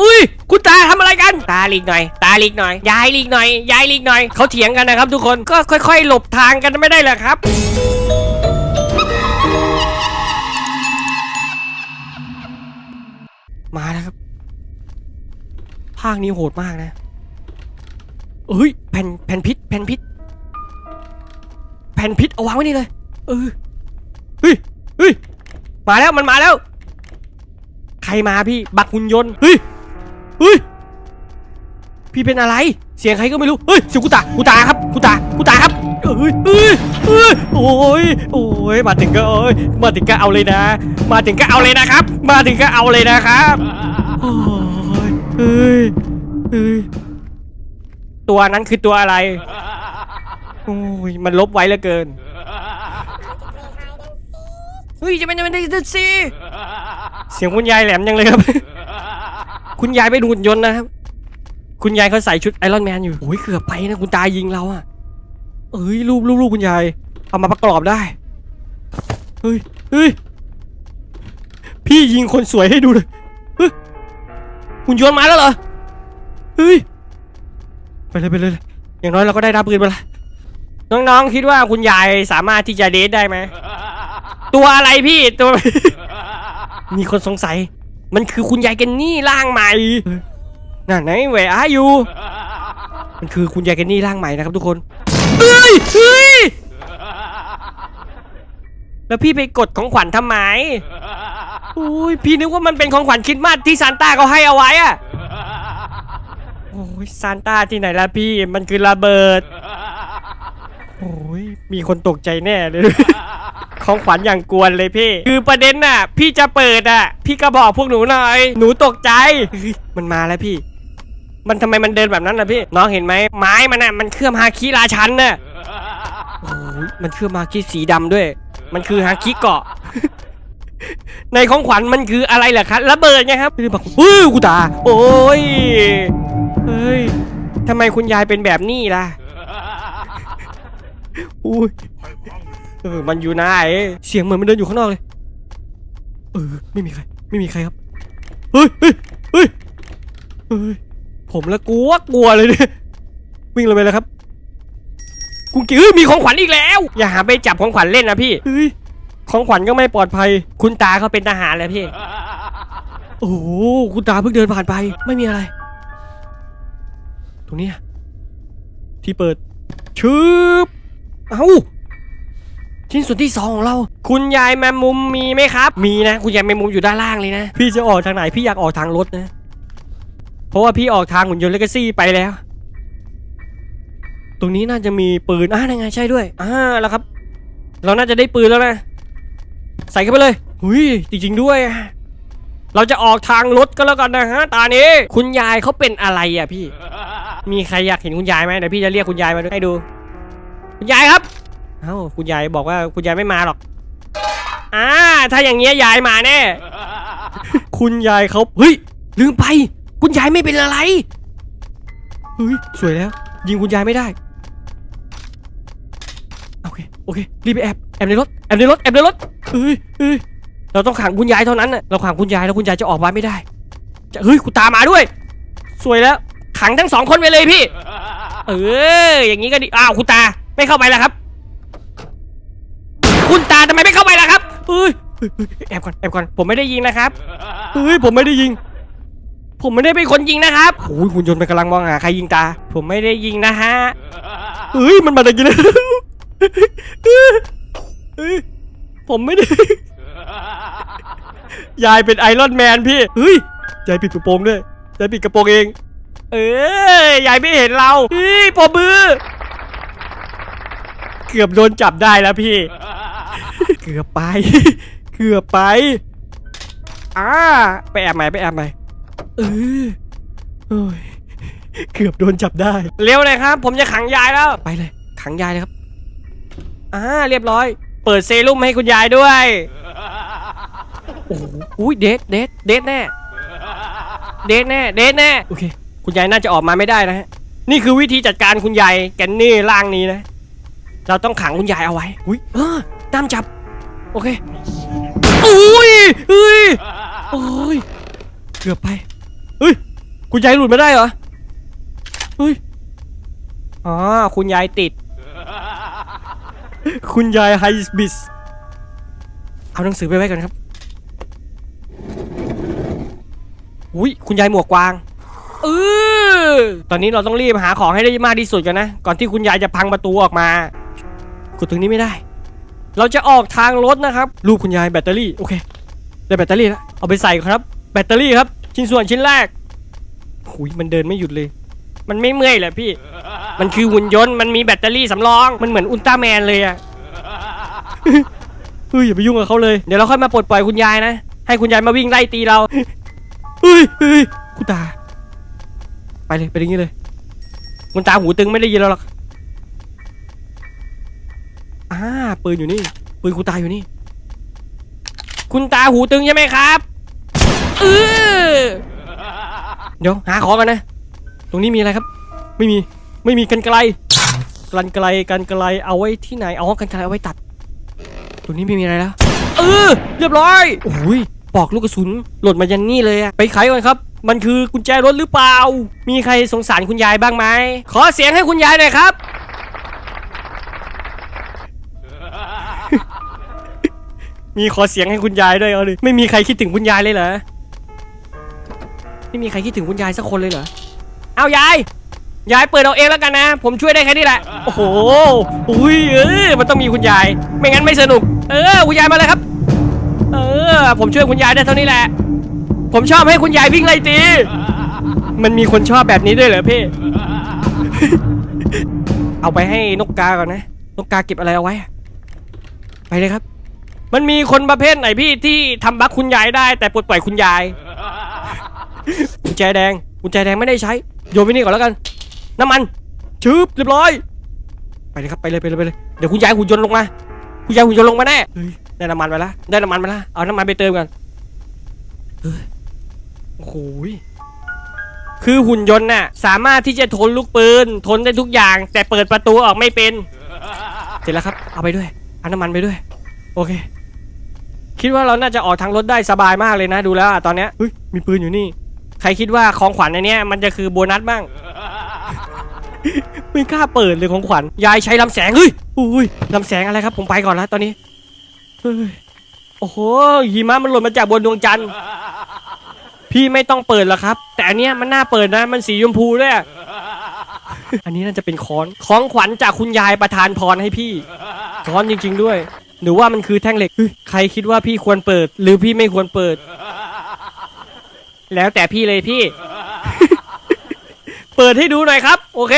อุ้ยคุณตาทำอะไรกัน ตาลีกหน่อย ตาลีกหน่อยยายลีกหน่อยยายลีกหน่อยเขาเถียงกันนะครับ ทุกคนก็ค่อย ๆ หลบทางกันไม่ได้เหรอครับมาแล้วครับ ภาคนี้โหดมากนะเฮ้ยแผ่นแผ่นพิษแผ่นพิษ แผ่นพิษเอาวางไว้นี่เลย เออเฮ้ยเฮ้ยมาแล้วมันมาแล้ว ใครมาพี่ บักหุ่นยนต์เฮ้ย เฮ้ย พี่เป็นอะไร เสียงใครก็ไม่รู้ เฮ้ย เสียงกูตากูตาครับกูตากูตาครับเอ้ยเอ้ยเอ้ยโอ้ยโอ้ย มาถึงก็เอ้ย มาถึงก็เอาเลยนะ มาถึงก็เอาเลยนะครับ มาถึงก็เอาเลยนะครับโอ้ยเอ้ยเอ้ย ตัวนั้นคือตัวอะไร โอ้ย มันลบไว้เหลือเกิน เฮ้ย จะเป็นจะเป็นได้สิเสียงคุณยายแหลมยังเลยครับ คุณยายไปดูหุ่นยนต์นะครับ คุณยายเขาใส่ชุดไอรอนแมนอยู่โอ้ยเกือบไปนะคุณตายิงเราอะเอ้ยรูปรูปรูปคุณยาย เอามาประกอบได้ เฮ้ยเฮ้ยพี่ยิงคนสวยให้ดูเลยเฮ้ยหุ่นยนต์มาแล้วเหรอ เฮ้ย ไปเลยไปเลย อย่างน้อยเราก็ได้รับปืนมาละน้องๆคิดว่าคุณยายสามารถที่จะเดทได้ไหม ตัวอะไรพี่ตัว มีคนสงสัย มันคือคุณยายเกนนี่ร่างใหม่นั่นไหนแหวะอยู่ มันคือคุณยายเกนนี่ร่างใหม่นะครับทุกคนเฮ้ยเฮ้ยแล้วพี่ไปกดของขวัญทำไมโอ้ยพี่นึกว่ามันเป็นของขวัญคริดมาสที่ซานต้าเขาให้เอาไว้อะโอ้ยซานต้าที่ไหนล่ะพี่ มันคือระเบิด โอ้ยมีคนตกใจแน่เลย ของขวัญอย่างกวนเลยพี่ คือประเด็นน่ะ พี่จะเปิดอะ พี่ก็บอกพวกหนูหน่อย หนูตกใจ มันมาแล้วพี่ มันทำไมมันเดินแบบนั้นน่ะพี่ น้องเห็นไหมไม้มันน่ะมันเคลือบฮาคิราชันน่ะโอ้ยมันเคลือบฮาคิสีดำด้วย มันคือฮาคิเกาะ ในของขวัญมันคืออะไรเหรอครับระเบิดไงครับพี่บอกเฮ้ยกูตา โอ้ยเฮ้ยทำไมคุณยายเป็นแบบนี้ล่ะอุ้ย เออมันอยู่ไหนเสียงเหมือนมันเดินอยู่ข้างนอกเลย เออ ไม่มีใคร ไม่มีใครครับ เฮ้ยเฮ้ยเฮ้ยเฮ้ย ผมละกลัวกลัวเลยเนี่ยวิ่งลงไปแล้วครับกูเกเฮ้ยมีของขวัญอีกแล้ว อย่าหาไปจับของขวัญเล่นนะพี่เฮ้ยของขวัญก็ไม่ปลอดภัย คุณตาเขาเป็นทหารแล้วพี่ โอ้โหคุณตาเพิ่งเดินผ่านไป ไม่มีอะไร ตรงเนี้ยที่เปิดชืบเอ้า ชิ้นส่วนที่สองของเรา คุณยายแมมมุมมีไหมครับ มีนะ คุณยายแมมมุมอยู่ด้านล่างเลยนะ พี่จะออกทางไหน พี่อยากออกทางรถนะ เพราะว่าพี่ออกทางหุ่นยนต์เลกซี่ไปแล้ว ตรงนี้น่าจะมีปืนอ่านั่นไงใช่ด้วยอ่าแล้วครับ เราน่าจะได้ปืนแล้วนะ ใส่เข้าไปเลยหุยจริง ๆด้วย เราจะออกทางรถก็แล้วกันนะฮะตานี้ คุณยายเขาเป็นอะไรอะพี่ มีใครอยากเห็นคุณยายไหมเดี๋ยวพี่จะเรียกคุณยายมาด้วยให้ดู คุณยายครับ เอ้าคุณยายบอกว่าคุณยายไม่มาหรอกอ่าถ้าอย่างเงี้ยยายมาแน่ คุณยายเขาเฮ้ยลืมไป คุณยายไม่เป็นอะไรเฮ้ยสวยแล้ว ยิงคุณยายไม่ได้โอเคโอเครีบไปแอบแอบในรถแอบในรถแอบในรถเฮ้ยเฮ้ยเราต้องขังคุณยายเท่านั้นน่ะเราขังคุณยายแล้วคุณยายจะออกมาไม่ได้จะเฮ้ยคุณตามมาด้วย สวยแล้ว ขังทั้งสองคนไปเลยพี่ เอออย่างนี้ก็ดีอ้าวคุณตาไม่เข้าไปแล้วครับ คุณตาทำไมไม่เข้าไป ล่ะครับเฮ้ยแอบก่อนแอบก่อนผมไม่ได้ยิงนะครับเฮ้ยผมไม่ได้ยิง ผมไม่ได้เป็นคนยิงนะครับโอ้ยคุณยนต์มันกำลังมองหาใครยิงตา ผมไม่ได้ยิงนะฮะเฮ้ยมันมาตะกี้แล้วเฮ้ยผมไม่ได้ ยายเป็นไอรอนแมนพี่เฮ้ยยายปิดกระโปรงด้วยยายปิดกระโปรงเอง เอ้ยยายไม่เห็นเราเฮ้ยปมมือเกือบโดนจับได้แล้วพี่ เกือบไป เกือบไปอ่าไปแอบใหม่ไปแอบใหมเออโอ้ยเกือบโดนจับได้ เร็วเลยครับ ผมจะขังยายแล้วไปเลย ขังยายเลยครับอ่าเรียบร้อย เปิดเซรุ่มให้คุณยายด้วยโอ้โหอุ้ยเดทเดทเดทแน่เดทแน่เดทแน่โอเคคุณยายน่าจะออกมาไม่ได้นะฮะนี่คือวิธีจัดการคุณยายแกนนี่ร่างนี้นะ เราต้องขังคุณยายเอาไว้อุ้ยเออตามจับ โอเคอุ้ยอุ้ยโอ้ยเกือบไปเฮ้ยคุณยายหลุดมาได้เหรอเฮ้ยอ๋อคุณยายติด คุณยายไฮบิสเอาหนังสือไปไว้ก่อนครับอุ้ยคุณยายหมวกกวางเออตอนนี้เราต้องรีบหาของให้ได้มากที่สุดกันนะ ก่อนที่คุณยายจะพังประตูออกมากดตรงนี้ไม่ได้ เราจะออกทางรถนะครับ รูปคุณยายแบตเตอรี่ โอเค ได้แบตเตอรี่แล้ว เอาไปใส่ครับ แบตเตอรี่ครับ ชิ้นส่วนชิ้นแรกหุยมันเดินไม่หยุดเลย มันไม่เมื่อยแหละพี่ มันคือหุ่นยนต์ มันมีแบตเตอรี่สำรอง มันเหมือนอุลตร้าแมนเลยอะเฮ้ยอย่าไปยุ่งกับเขาเลย เดี๋ยวเราค่อยมาปลดปล่อยคุณยายนะ ให้คุณยายมาวิ่งไล่ตีเราเฮ้ยเฮ้ยคุณตา ไปเลยไปอย่างนี้เลย คุณตาหูตึงไม่ได้ยินเราหรอก อ่าปืนอยู่นี่ ปืนคุณตาอยู่นี่ คุณตาหูตึงใช่ไหมครับเออเดี๋ยวหาของกันนะ ตรงนี้มีอะไรครับ ไม่มี ไม่มีกันไกล กันไกล กันไกล เอาไว้ที่ไหน เอากันไกลเอาไว้ตัด ตรงนี้ไม่มีอะไรแล้วเออ เรียบร้อยโอ้ยปอกลูกกระสุนหล่นมายันนี่เลยอะไปไขก่อนครับ มันคือกุญแจรถหรือเปล่า มีใครสงสารคุณยายบ้างไหม ขอเสียงให้คุณยายหน่อยครับ มีขอเสียงให้คุณยายด้วยเอาเลยไม่มีใครคิดถึงคุณยายเลยเหรอไม่มีใครคิดถึงคุณยายสักคนเลยเหรอเอายายยายเปิดเอาเองแล้วกันนะ ผมช่วยได้แค่นี้แหละโอ้โหอุ้ยเออมันต้องมีคุณยาย ไม่งั้นไม่สนุก เออคุณยายมาเลยครับ เออ ผมช่วยคุณยายได้เท่านี้แหละ ผมชอบให้คุณยายวิ่งไล่ตี มันมีคนชอบแบบนี้ด้วยเหรอพี่เอาไปให้นกกาก่อนนะ นกกาเก็บอะไรเอาไว้ ไปเลยครับ มันมีคนประเภทไหนพี่ที่ทำบัคคุณยายได้ แต่ปลดปล่อยคุณยาย กุญแจแดง กุญแจแดงไม่ได้ใช้ โยนไว้นี่ก่อนแล้วกัน น้ำมันชืบเรียบร้อย ไปเลยครับไปเลยไปเลยไปเลย เดี๋ยวคุณยายหุ่นยนต์ลงมา คุณยายหุ่นยนต์ลงมาแน่เฮ้ยได้น้ำมันไปละ ได้น้ำมันไปละ เอาน้ำมันไปเติมกันเฮ้ยโอ้โหคือหุ่นยนต์น่ะสามารถที่จะทนลูกปืน ทนได้ทุกอย่าง แต่เปิดประตูออกไม่เป็น เสร็จแล้วครับ เอาไปด้วยเอาน้ำมันไปด้วย โอเค คิดว่าเราน่าจะออกทางรถได้สบายมากเลยนะ ดูแล้วอะตอนเนี้ยเฮ้ยมีปืนอยู่นี่ ใครคิดว่าของขวัญในเนี้ยมันจะคือโบนัสบ้าง ไม่กล้าเปิดเลยของขวัญยายใช้ลำแสงเฮ้ยอุ้ยลำแสงอะไรครับ ผมไปก่อนแล้วตอนนี้เฮ้ยโอ้โหหิมะมันหล่นมาจากบนดวงจันทร์พี่ไม่ต้องเปิดหรอกครับ แต่อันเนี้ยมันน่าเปิดนะมันสีชมพูด้วยอะอันนี้น่าจะเป็นค้อนของขวัญจากคุณยายประทานพรให้พี่ค้อนจริง ๆ ด้วย หรือว่ามันคือแท่งเหล็กใครคิดว่าพี่ควรเปิด หรือพี่ไม่ควรเปิด แล้วแต่พี่เลยพี่ เปิดให้ดูหน่อยครับ โอเค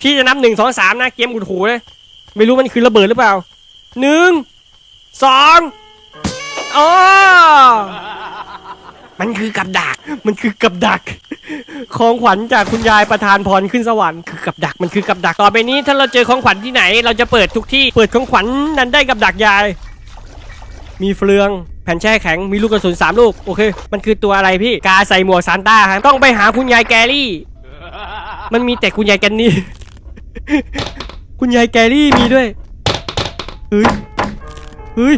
พี่จะนับหนึ่งสองสามนะ เกมกุดหูเลยไม่รู้มันคือระเบิดหรือเปล่าหนึ่งสองอ๋อ มันคือกับดัก มันคือกับดัก ของขวัญจากคุณยายประทานพรขึ้นสวรรค์คือกับดัก มันคือกับดัก ต่อไปนี้ถ้าเราเจอของขวัญที่ไหน เราจะเปิดทุกที่ เปิดของขวัญนั้นได้กับดักยาย มีเฟือง แผ่นแช่แข็ง มีลูกกระสุนสามลูก โอเค มันคือตัวอะไรพี่ กาใส่หมวกซานต้าครับต้องไปหาคุณยายแกรี่ มันมีแต่คุณยายแกนนี่ คุณยายแกรี่มีด้วย เฮ้ย เฮ้ย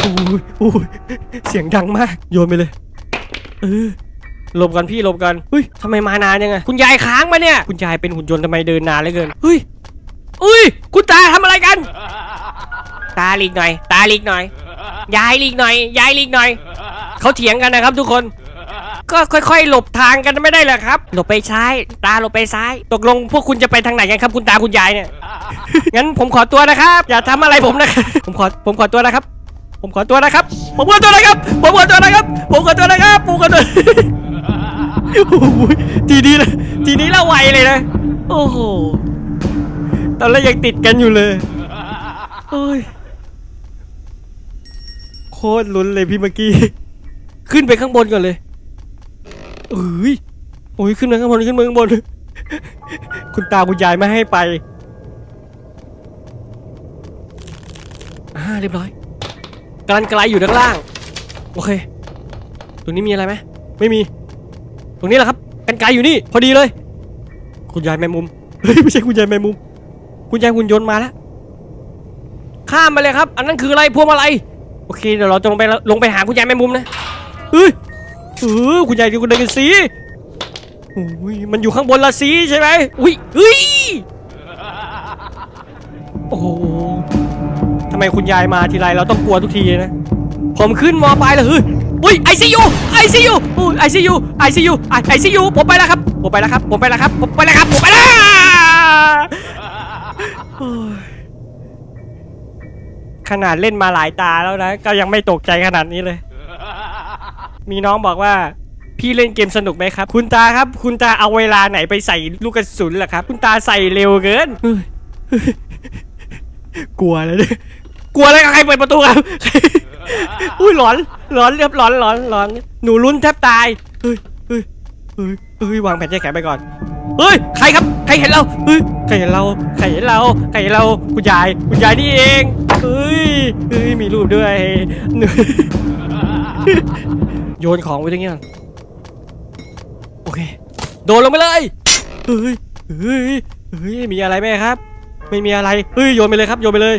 โอ้ยโอ้ยเสียงดังมาก โยนไปเลย เออหลบกันพี่หลบกันเฮ้ยทำไมมานานยังไงคุณยายค้างมาเนี่ย คุณยายเป็นหุ่นยนต์ทำไมเดินนานเหลือเกินเฮ้ยเฮ้ย คุณตาทำอะไรกัน ตาหลีกหน่อย ตาหลีกหน่อย ยายหลีกหน่อย ยายหลีกหน่อย เขาเถียงกันนะครับทุกคน ก็ค่อยๆ หลบทางกันไม่ได้เหรอครับ หลบไปซ้าย ตาหลบไปซ้าย ตกลงพวกคุณจะไปทางไหนกันครับ คุณตาคุณยายเนี่ย งั้นผมขอตัวนะครับ อย่าทำอะไรผมนะครับผมขอ ผมขอตัวนะครับ ผมขอตัวนะครับ ผมขอตัวนะครับ ผมขอตัวนะครับ ผมขอตัวนะครับผมขอตัวโอ้โหทีนี้ละทีนี้ละไวเลยนะ โอ้โห ตอนแรกยังติดกันอยู่เลยโอ้ยโคตรลุ้นเลยพี่เมื่อกี้ ขึ้นไปข้างบนก่อนเลยเอ้ยโอ้ยขึ้นมาข้างบนขึ้นมาข้างบน คุณตาคุณยายไม่ให้ไปอ่าเรียบร้อย การไกลอยู่ด้านล่าง โอเค ตรงนี้มีอะไรไหมไม่มี ตรงนี้แหละครับกันไกลอยู่นี่ พอดีเลย คุณยายแมงมุม เฮ้ย ไม่ใช่คุณยายแมงมุม คุณยายหุ่นยนต์มาแล้ว ข้ามไปเลยครับ อันนั้นคืออะไรพวงมาลัยโอเค เดี๋ยวเราจะลงไปลงไปหาคุณยายแมงมุมนะเฮ้ยเออคุณยายดูคุณเดินกันสิโอ้ยมันอยู่ข้างบนละสิใช่ไหมอุ้ยเฮ้ย โอ้ ทำไมคุณยายมาทีไรเราต้องกลัวทุกทีนะ ผมขึ้นมอปลายเลยเฮ้ยอุ้ยไอซียูไอซียูอุ้ยไอซียูไอซียูไอซียูผมไปแล้วครับ ผมไปแล้วครับ ผมไปแล้วครับ ผมไปแล้วครับ ผมไปแล้วขนาดเล่นมาหลายตาแล้วนะ ก็ยังไม่ตกใจขนาดนี้เลย มีน้องบอกว่าพี่เล่นเกมสนุกไหมครับ คุณตาครับ คุณตาเอาเวลาไหนไปใส่ลูกกระสุนล่ะครับ คุณตาใส่เร็วเกินกลัวเลยเนี่ย กลัวอะไรกับใครเปิดประตูครับ อุ้ยหลอนหลอนเรียบหลอนหลอนหลอนหนูลุ้นแทบตายเฮ้ยเฮ้ยเฮ้ยเฮ้ยวางแผนแก้แขนไปก่อนเฮ้ยใครครับใครเห็นเราเฮ้ยใครเห็นเราใครเห็นเราใครเห็นเราคุณยายคุณยายนี่เองเฮ้ยเฮ้ยมีรูปด้วยหนูโยนของไว้ตรงนี้ก่อนโอเค โดนลงไปเลยเฮ้ยเฮ้ยเฮ้ยมีอะไรไหมครับ ไม่มีอะไรเฮ้ยโยนไปเลยครับโยนไปเลย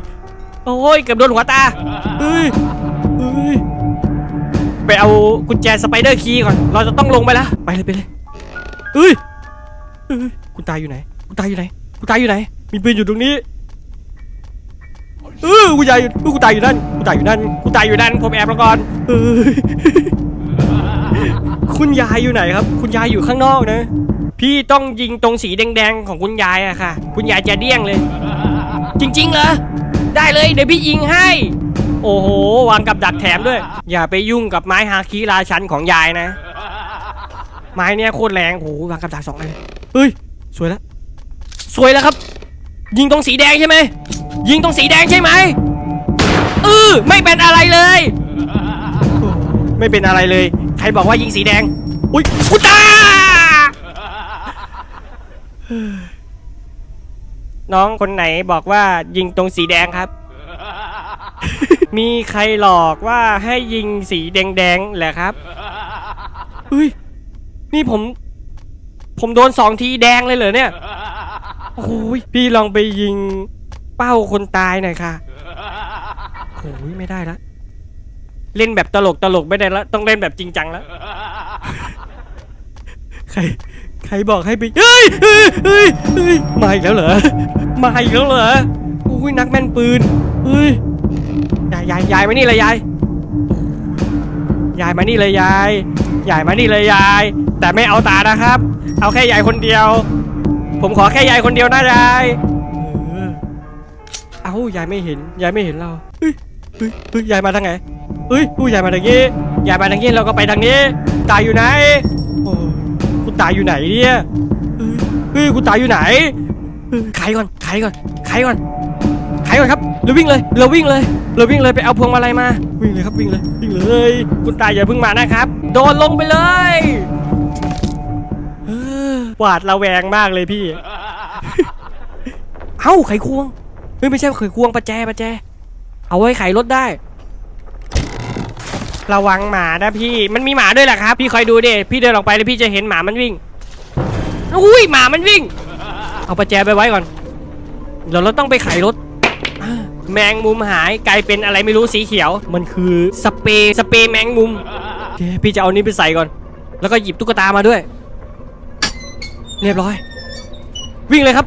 โอ้ยเกือบโดนหัวตาเฮ้ยเฮ้ยไปเอากุญแจสไปเดอร์คีย์ก่อน เราจะต้องลงไปแล้ว ไปเลยไปเลยเฮ้ยเฮ้ยคุณตาอยู่ไหน คุณตาอยู่ไหน คุณตาอยู่ไหน มีปืนอยู่ตรงนี้เออคุณยายอยู่เออคุณตาอยู่นั่นคุณตาอยู่นั่นคุณตาอยู่นั่นผมแอบแล้วก่อนเฮ้ยคุณยายอยู่ไหนครับ คุณยายอยู่ข้างนอกนะ พี่ต้องยิงตรงสีแดงๆของคุณยายอะค่ะ คุณยายจะเดี้ยงเลย จริงๆเหรอ ได้เลย เดี๋ยวพี่ยิงให้ โอ้โห วางกับดักแถมด้วย อย่าไปยุ่งกับไม้ฮาคิราชันของยายนะ ไม้เนี่ยโคตรแรงโอ้โหวางกับดักสองอันเฮ้ย สวยแล้ว สวยแล้วครับ ยิงตรงสีแดงใช่ไหม ยิงตรงสีแดงใช่ไหมเออไม่เป็นอะไรเลย ไม่เป็นอะไรเลย ใครบอกว่ายิงสีแดง อุ้ยอุตา น้องคนไหนบอกว่ายิงตรงสีแดงครับ มีใครหลอกว่าให้ยิงสีแดงๆเหรอครับเฮ้ยนี่ผม ผมโดนสองทีแดงเลยเหรอเนี่ยโอ้ยพี่ลองไปยิงเป้าคนตายหน่อยค่ะโอ้ยไม่ได้ละเล่นแบบตลกตลกไม่ได้ละต้องเล่นแบบจริงจังแล้วใคร ใครบอกให้ไปเฮ้ยเฮ้ยเฮ้ยเฮ้ยมาอีกแล้วเหรอ มาอีกแล้วเหรออุ้ยนักแม่นปืนเฮ้ยยายยายยายมานี่เลยยาย ยายมานี่เลยยาย ยายมานี่เลยยาย แต่ไม่เอาตานะครับ เอาแค่ยายคนเดียว ผมขอแค่ยายคนเดียวนะยายเอ้ายายไม่เห็น ยายไม่เห็นเราเฮ้ยเฮ้ยเฮ้ยยายมาทางไหนเฮ้ยผู้ยายมาทางนี้ ยายมาทางนี้เราก็ไปทางนี้ ตายอยู่ไหน โอ้ คุณตายอยู่ไหนเนี่ยเฮ้ยเฮ้ยคุณตายอยู่ไหนเฮ้ยขายก่อนขายก่อนขายก่อนขายก่อนครับเราวิ่งเลยเราวิ่งเลยเราวิ่งเลยไปเอาพวงมาลัยมาวิ่งเลยครับวิ่งเลยวิ่งเลยคุณตายอย่าเพิ่งมานะครับโดนลงไปเลยเออหวาดระแวงมากเลยพี่เอ้าไขควงเฮ้ยไม่ใช่ไขควงประแจประแจ เอาไว้ไขรถได้ ระวังหมานะพี่ มันมีหมาด้วยแหละครับ พี่คอยดูดิ พี่เดินออกไปแล้วพี่จะเห็นหมามันวิ่ง อุ้ยหมามันวิ่ง เอาประแจไปไว้ก่อน เดี๋ยวเราต้องไปไขรถ แมงมุมหายกลายเป็นอะไรไม่รู้สีเขียว มันคือสเปรย์สเปรย์แมงมุม พี่จะเอานี้ไปใส่ก่อน แล้วก็หยิบตุ๊กตามาด้วย เรียบร้อย วิ่งเลยครับ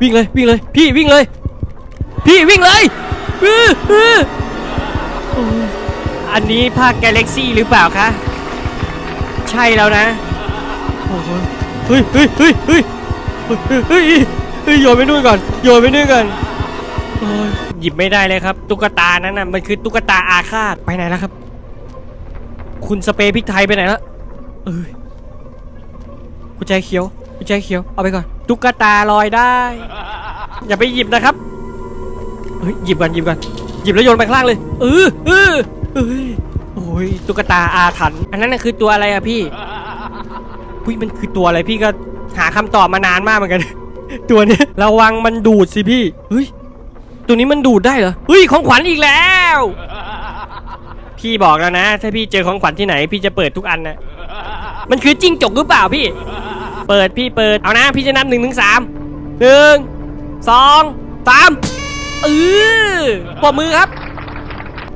วิ่งเลยวิ่งเลย พี่วิ่งเลย พี่วิ่งเลย อันนี้ภาค Galaxy หรือเปล่าคะ ใช่แล้วนะโอ้โหเฮ้ยเฮ้ยเฮ้ยเฮ้ยเฮ้ยเฮ้ยเฮ้ยโยนไปนู่นก่อนโยนไปนู่นก่อนหยิบไม่ได้เลยครับ ตุ๊กตานั้นน่ะมันคือตุ๊กตาอาฆาตไปไหนแล้วครับ คุณสเปรย์พริกไทยไปไหนแล้วเอ้ยกุญแจเขียวกุญแจเขียวเอาไปก่อนตุ๊กตาลอยได้ อย่าไปหยิบนะครับเฮ้ยหยิบก่อนหยิบก่อนหยิบแล้วโยนไปข้างล่างเลยเออเออ เอ้ยโอ้ยตุ๊กตาอาถรรพ์อันนั้นน่ะคือตัวอะไรอะพี่อุ้ยมันคือตัวอะไรพี่ก็หาคำตอบมานานมากเหมือนกัน ตัวเนี้ยระวังมันดูดสิพี่เฮ้ยตัวนี้มันดูดได้เหรอเฮ้ยของขวัญอีกแล้ว พี่บอกแล้วนะ ถ้าพี่เจอของขวัญที่ไหน พี่จะเปิดทุกอันนะมันคือจิ้งจกหรือเปล่าพี่ เปิดพี่เปิดเอานะ พี่จะนับหนึ่งถึงสามหนึ่งสองสามเออปรบมือครับ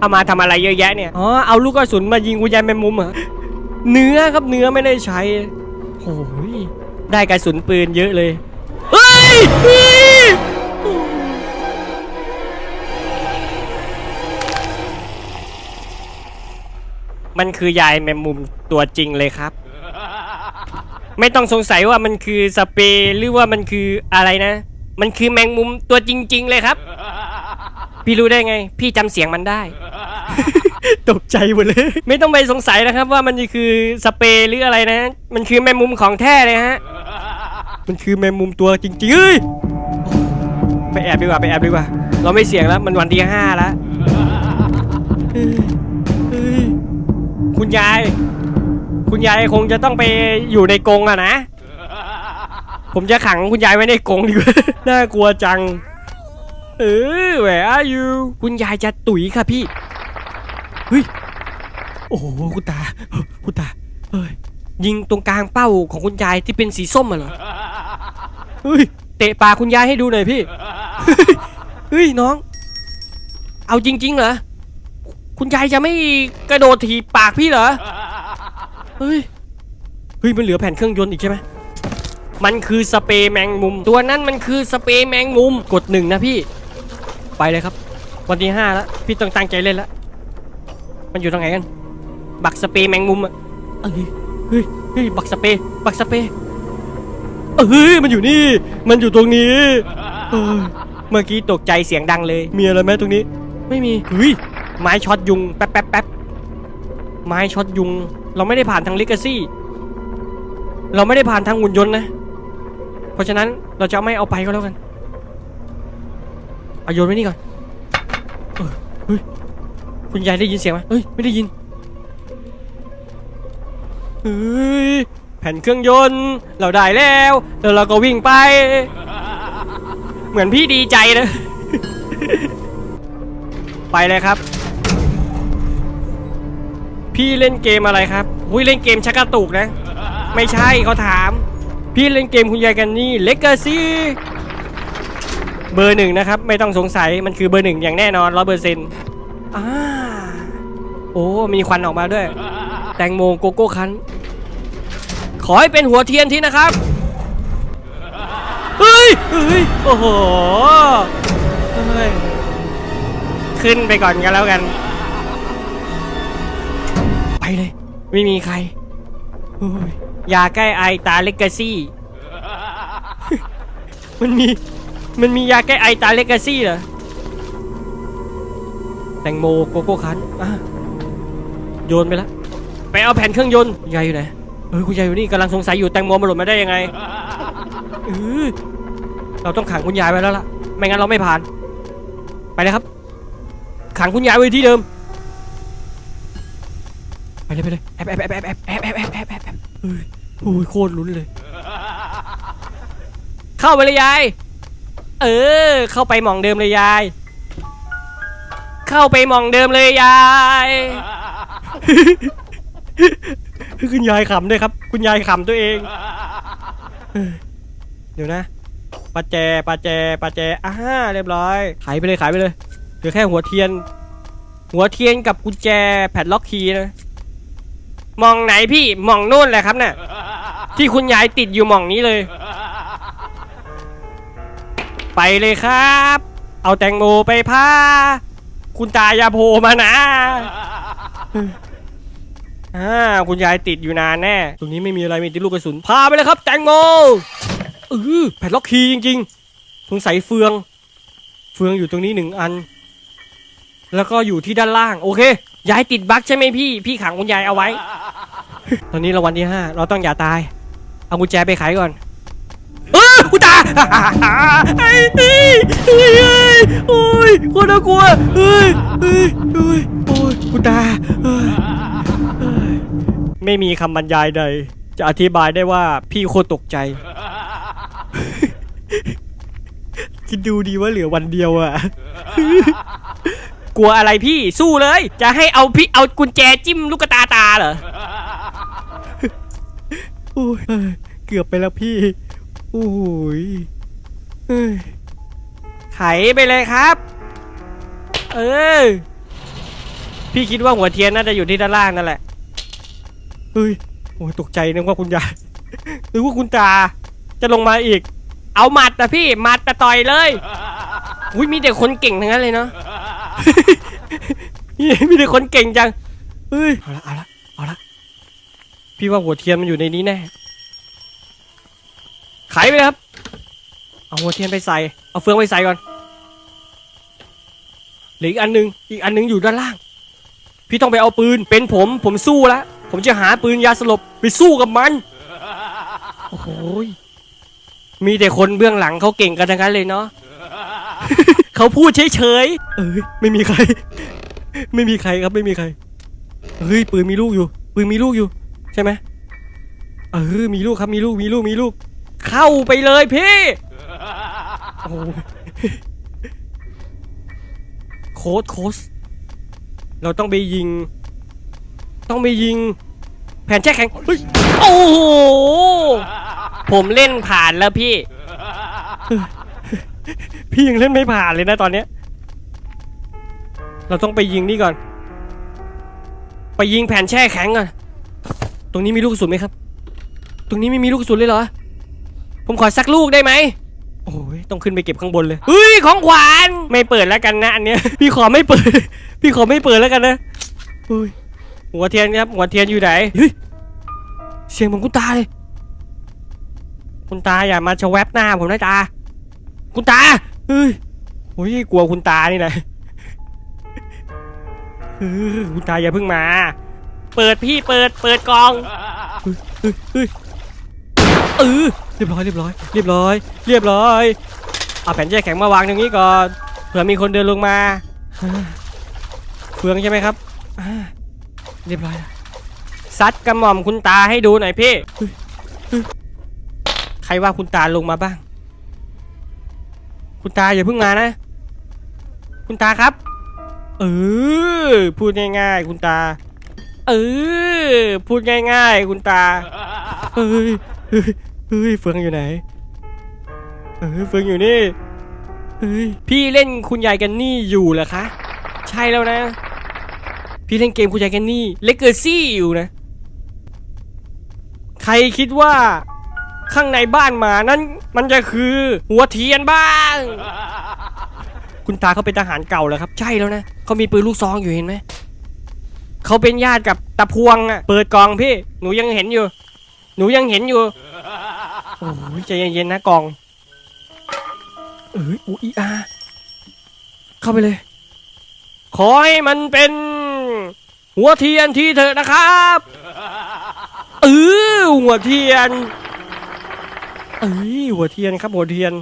เอามาทำอะไรเยอะแยะเนี่ยอ๋อเอาลูกกระสุนมายิงกุญแจแมงมุมเหรอเนื้อครับเนื้อไม่ได้ใช้โอ้ยได้กระสุนปืนเยอะเลยเฮ้ยมันคือยายแมมมุมตัวจริงเลยครับ ไม่ต้องสงสัยว่ามันคือสเปรย์หรือว่ามันคืออะไรนะ มันคือแมงมุมตัวจริง ๆ เลยครับ พี่รู้ได้ไง พี่จำเสียงมันได้ ตกใจหมดเลย ไม่ต้องไปสงสัยนะครับว่ามันคือสเปรย์หรืออะไรนะ มันคือแมงมุมของแท้เลยฮะ มันคือแมงมุมตัวจริงๆเฮ้ยไปแอบดีกว่าไปแอบดีกว่า เราไม่เสี่ยงแล้ว มันวันที่ห้าแล้วเฮ้ยเฮ้ยคุณยาย คุณยายคงจะต้องไปอยู่ในกรงอะนะ ผมจะขังคุณยายไว้ในกรงดีกว่า น่ากลัวจัง เออ where are you คุณยายจะตุ๋ยค่ะพี่ เฮ้ย โอ้โห คุณตา คุณตา เฮ้ย ยิงตรงกลางเป้าของคุณยายที่เป็นสีส้มอะเหรอ เฮ้ย เตะปากคุณยายให้ดูหน่อยพี่ เฮ้ย น้อง เอาจริง ๆ เหรอ คุณยายจะไม่กระโดดถีบปากพี่เหรอ เฮ้ย เฮ้ย มันเหลือแผ่นเครื่องยนต์อีกใช่ไหมมันคือสเปรย์แมงมุม ตัวนั้นมันคือสเปรย์แมงมุม กดหนึ่งนะพี่ ไปเลยครับ วันที่ห้าแล้วพี่ต้องตั้งใจเล่นแล้วมันอยู่ตรงไหนกัน บักสเปรย์แมงมุมอะเอ้ยเฮ้ยเฮ้ยบักสเปรย์บักสเปรย์เฮ้ยมันอยู่นี่ มันอยู่ตรงนี้เฮ้ยเมื่อกี้ตกใจเสียงดังเลย มีอะไรไหมตรงนี้ ไม่มีเฮ้ยไม้ช็อตยุงแป๊บแป๊บแป๊บไม้ช็อตยุง เราไม่ได้ผ่านทางลิกาซี่ เราไม่ได้ผ่านทางหุ่นยนต์นะ เพราะฉะนั้นเราจะไม่เอาไปก็แล้วกัน เอาโยนไว้นี่ก่อนเฮ้ยคุณยายได้ยินเสียงไหมเฮ้ยไม่ได้ยินเฮ้ยแผ่นเครื่องยนต์ เราได้แล้วแล้วเราก็วิ่งไป เหมือนพี่ดีใจนะ ไปเลยครับ พี่เล่นเกมอะไรครับหุ้ยเล่นเกมชักกระตุกนะ ไม่ใช่เขาถาม พี่เล่นเกมคุณยายกันนี่เลกาซี่ เบอร์หนึ่งนะครับ ไม่ต้องสงสัยมันคือเบอร์หนึ่งอย่างแน่นอนร้อยเปอร์เซ็นต์อ่าโอ้มีควันออกมาด้วย แตงโมโกโก้คันขอให้เป็นหัวเทียนทีนะครับเฮ้ยเฮ้ยโอ้โหเฮ้ยขึ้นไปก่อนกันแล้วกัน ไปเลย ไม่มีใครอยยาแก้ไอตาเลกาซี่ มันมี มันมียาแก้ไอตาเลกาซี่เหรอแตงโมโกโก้คันอะโยนไปแล้วไปเอาแผ่นเครื่องยนต์ยายอยู่ไหนเออคุณยายอยู่นี่กำลังสงสัยอยู่แตงโมมันหล่นมาได้ยังไงเออเราต้องขังคุณยายไว้แล้วล่ะ ไม่งั้นเราไม่ผ่าน ไปเลยครับ ขังคุณยายไว้ที่เดิม ไปเลยไปเลยแอบแอบแอบแอบแอบแอบแอบแอบแอบแอบแอบเฮ้ยโอ้ยโคตรลุ้นเลย เข้าไปเลยยาย เออ เข้าไปหมองเดิมเลยยาย เข้าไปหมองเดิมเลยยาย คุณยายขำด้วยครับ คุณยายขำตัวเอง เดี๋ยวนะปาแจปาแจปาแจอ่าเรียบร้อย ขายไปเลยขายไปเลยเหลือแค่หัวเทียน หัวเทียนกับกุญแจแผ่นล็อกคีย์นะ มองไหนพี่มองนู่นแหละครับน่ะที่คุณยายติดอยู่มองนี้เลย ไปเลยครับ เอาแตงโมไปพาคุณตายาโผล่มานะอ่าคุณยายติดอยู่นานแน่ตรงนี้ไม่มีอะไรมีแต่ลูกกระสุนพาไปเลยครับ แตงโมเออแผ่นล็อกคีจริงๆสงสัยเฟือง เฟืองอยู่ตรงนี้หนึ่งอัน แล้วก็อยู่ที่ด้านล่าง โอเคยายติดบั๊กใช่ไหมพี่ พี่ขังคุณยายเอาไว้ ตอนนี้เราวันที่ห้าเราต้องอย่าตาย เอากุญแจไปขายก่อน เออกูตาไอ้ไอ้ไอ้โอ้ยโคตรน่ากลัวเฮ้ยเฮ้ยเฮ้ยโอ้ยกูตาเฮ้ยเฮ้ยไม่มีคำบรรยายใด จะอธิบายได้ว่าพี่โคตรตกใจ คิดดูดีว่าเหลือวันเดียวอะ กลัวอะไรพี่สู้เลย จะให้เอาพี่เอากุญแจจิ้มลูกตาตาเหรอ โอ้ยเอ้ยเกือบไปแล้วพี่ โอ้ยเอ้ยไขไปเลยครับ เออ พี่คิดว่าหัวเทียนน่าจะอยู่ที่ด้านล่างนั่นแหละ เฮ้ย โอ้ยตกใจนึกว่าคุณยายหรือว่าคุณตา จะลงมาอีก เอาหมัดนะพี่ หมัดแต่ต่อยเลย อุ้ยมีแต่คนเก่งทั้งนั้นเลยเนาะมีแต่คนเก่งจัง เฮ้ย เอาละ เอาละ เอาละ พี่ว่าหัวเทียนมันอยู่ในนี้แน่ ไขไปครับ เอาหัวเทียนไปใส่ เอาเฟืองไปใส่ก่อนหลืออีกอันหนึง อีกอันหนึงอยู่ด้านล่าง พี่ต้องไปเอาปืน เป็นผม ผมสู้แล้วผมจะหาปืนยาสลบไปสู้กับมัน โอ้โหมีแต่คนเบื้องหลังเขาเก่งกันทั้งนั้นเลยเนาะ เขาพูดเฉยๆ เอ้ยไม่มีใคร ไม่มีใครครับไม่มีใคร เฮ้ยปืนมีลูกอยู่ ปืนมีลูกอยู่ ใช่ไหมเออมีลูกครับมีลูกมีลูกมีลูก เข้าไปเลยพี่โอ้โหโค้ดโค้ดเราต้องไปยิง ต้องไปยิง แผ่นแช่แข็งเฮ้ยโอ้โหผมเล่นผ่านแล้วพี่ พี่ยังเล่นไม่ผ่านเลยนะตอนเนี้ย เราต้องไปยิงนี่ก่อน ไปยิงแผ่นแช่แข็งก่อน ตรงนี้มีลูกกระสุนไหมครับ ตรงนี้ไม่มีลูกกระสุนเลยเหรอ ผมขอสักลูกได้ไหมโอ้ยต้องขึ้นไปเก็บข้างบนเลยเฮ้ยของขวัญไม่เปิดแล้วกันนะอันเนี้ยพี่ขอไม่เปิด พี่ขอไม่เปิดแล้วกันนะเฮ้ยหัวเทียนครับหัวเทียนอยู่ไหนเฮ้ยเสียงเหมือนคุณตาเลยคุณตาอย่ามาชะแวบหน้าผมนะตาคุณตาเฮ้ยโอ้ยกลัวคุณตานี่นะเออคุณตาอย่าเพิ่งมา เปิดพี่เปิดเปิดกล่องเฮ้ยเฮ้ยเออเรียบร้อยเรียบร้อยเรียบร้อยเรียบร้อยเอาแผ่นแยกแข็งมาวางตรงนี้ก่อนเผื่อมีคนเดินลงมาอ่าเฟืองใช่ไหมครับอ่าเรียบร้อยแล้วซัดกระหม่อมคุณตาให้ดูหน่อยพี่เฮ้ยเฮ้ยใครว่าคุณตาลงมาบ้าง คุณตาอย่าเพิ่งมานะ คุณตาครับ เออพูดง่าย ๆ คุณตา เออพูดง่าย ๆ คุณตาเฮ้ย เฮ้ยเฟืองอยู่ไหนเออเฟืองอยู่นี่เฮ้ยพี่เล่นคุณยายกันนี่อยู่เหรอคะ ใช่แล้วนะ พี่เล่นเกมคุณยายกันนี่เลกเกอร์ซี่อยู่นะ ใครคิดว่าข้างในบ้านหมานั้น มันจะคือหัวเทียนบ้าง คุณตาเขาเป็นทหารเก่าแล้วครับ ใช่แล้วนะเขามีปืนลูกซองอยู่เห็นไหมเขาเป็นญาติกับตะพวงอะ เปิดกล่องพี่ หนูยังเห็นอยู่ หนูยังเห็นอยู่ โอ้ยใจเย็นๆนะกล่อง เอ้ยอูอีอาเข้าไปเลย ขอให้มันเป็น หัวเทียนที่เถอะนะครับเออหัวเทียน เอ้ยหัวเทียนครับหัวเทียน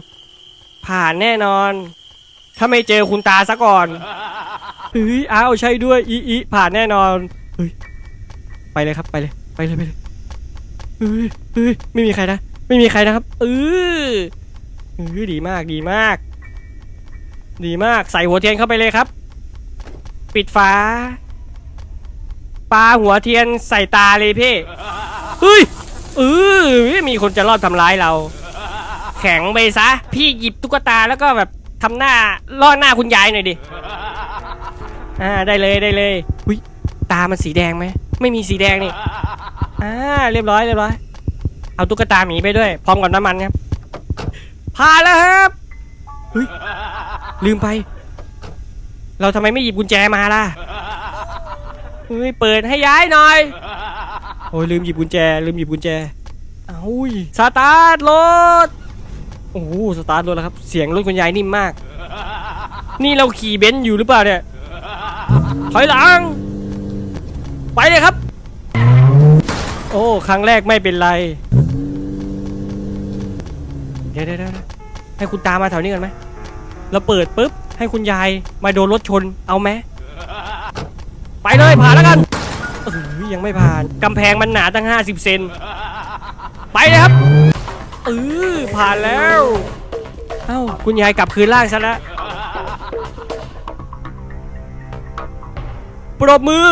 ผ่านแน่นอน ถ้าไม่เจอคุณตาซะก่อนเฮ้ยอ้าวใช่ด้วยอีอีผ่านแน่นอนเฮ้ยไปเลยครับไปเลยไปเลยไปเลยเฮ้ยเฮ้ยไม่มีใครนะ ไม่มีใครนะครับเออเออดีมากดีมาก ดีมากใส่หัวเทียนเข้าไปเลยครับ ปิดฝาปาหัวเทียนใส่ตาเลยพี่เฮ้ยเออมีคนจะรอบทำร้ายเรา แข็งไปซะ พี่หยิบตุ๊กตาแล้วก็แบบทำหน้าล่อหน้าคุณยายหน่อยดิอ่าได้เลยได้เลยอุ้ยตามันสีแดงไหมไม่มีสีแดงนี่อ่าเรียบร้อยเรียบร้อย เอาตุ๊กตาหมีไปด้วยพร้อมกับน้ำมันครับพาแล้วครับเฮ้ยลืมไป เราทำไมไม่หยิบกุญแจมาล่ะเฮ้ยเปิดให้ย้ายหน่อยโอ้ยลืมหยิบกุญแจ ลืมหยิบกุญแจเอ้าอุ้ยสตาร์ทรถโอ้โหสตาร์ทรถแล้วครับ เสียงรถคุณยายนิ่มมาก นี่เราขี่เบนซ์อยู่หรือเปล่าเนี่ยถอยหลัง ไปเลยครับ โอ้ ครั้งแรกไม่เป็นไร ดี๋ยวเดี๋ยวเดี๋ยวให้คุณตามมาแถวนี้กันไหมเราเปิดปุ๊บ ให้คุณยายมาโดนรถชนเอาไหมไปเลยผ่านแล้วกันเออยังไม่ผ่านกำแพงมันหนาตั้ง 50 เซนไปเลยครับเออผ่านแล้วเอ้าคุณยายกลับคืนล่างซะแล้วปรบมือ